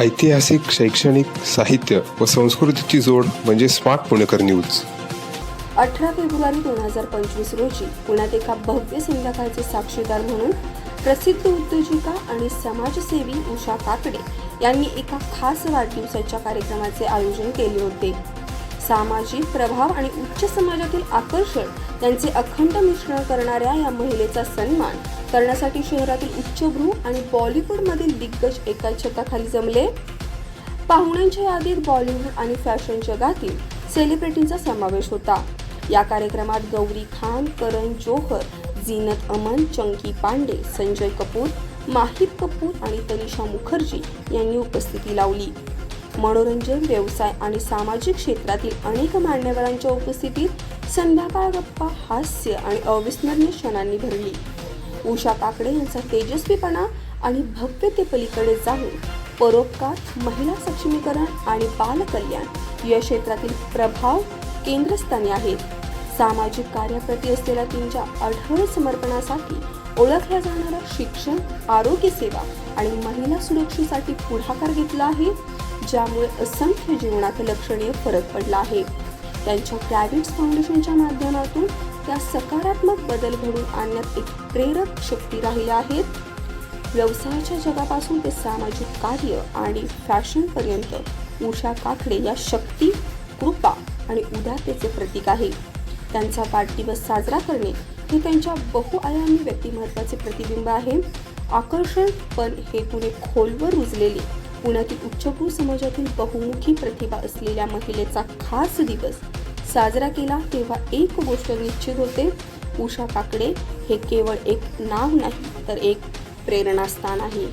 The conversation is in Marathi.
ऐतिहासिक शैक्षणिक साहित्य व संस्कृतीची जोड म्हणजे स्मार्ट पुणेकर न्यूज. अठरा फेब्रुवारी दोन हजार पंचवीस रोजी पुण्यात एका भव्य संध्याकाळचे साक्षीदार म्हणून प्रसिद्ध उद्योजिका आणि समाजसेवी उषा काकडे यांनी एका खास वाढदिवसाच्या कार्यक्रमाचे आयोजन केले होते. सामाजिक प्रभाव आणि उच्च समाजातील आकर्षण यांचे अखंड मिश्रण करणाऱ्या या महिलेचा सन्मान करण्यासाठी शहरातील उच्चभ्रू आणि बॉलिवूडमधील दिग्गज एका छताखाली जमले. पाहुण्यांच्या यादीत बॉलिवूड आणि फॅशन जगातील सेलिब्रिटींचा समावेश होता. या कार्यक्रमात गौरी खान करण जोहर झीनत अमन चंकी पांडे संजय कपूर माहिब कपूर आणि तनिषा मुखर्जी यांनी उपस्थिती लावली. मनोरंजन व्यवसाय आणि सामाजिक क्षेत्रातील अनेक मान्यवरांच्या उपस्थितीत संध्याकाळ गप्पा हास्य आणि अविस्मरणीय क्षणांनी भरली. उषा काकडे यांचा तेजस्वीपणा आणि भव्यतेपलीकडे जाऊन परोपकार महिला सक्षमीकरण आणि बालकल्याण या क्षेत्रातील प्रभाव केंद्रस्थानी आहेत. सामाजिक कार्याप्रती असलेल्या त्यांच्या अढळ समर्पणासाठी ओळखल्या जाणाऱ्या शिक्षण आरोग्य सेवा आणि महिला सुरक्षेसाठी पुढाकार घेतला आहे. ज्यामुळे असंख्य जीवनात लक्षणीय फरक पडला आहे. त्यांच्या ग्रॅव्हिट्स फाउंडेशनच्या माध्यमातून त्या सकारात्मक बदल घडून आणण्यात एक प्रेरक शक्ती राहिल्या आहेत. व्यवसायाच्या जगापासून ते सामाजिक कार्य आणि फॅशनपर्यंत उषा काकडे या शक्ती कृपा आणि उदारतेचे प्रतीक आहे. त्यांचा वाढदिवस साजरा करणे हे त्यांच्या बहुआयामी व्यक्तिमत्वाचे प्रतिबिंब आहे. आकर्षण पण हेतूने खोलवर रुजलेली पुण्यातील उच्चभ्रू समाजातील बहुमुखी प्रतिभा असलेल्या महिलेचा खास दिवस साजरा केला तेव्हा एक गोष्ट निश्चित होते उषा काकडे हे केवळ एक नाव नाही तर एक प्रेरणास्थान आहे.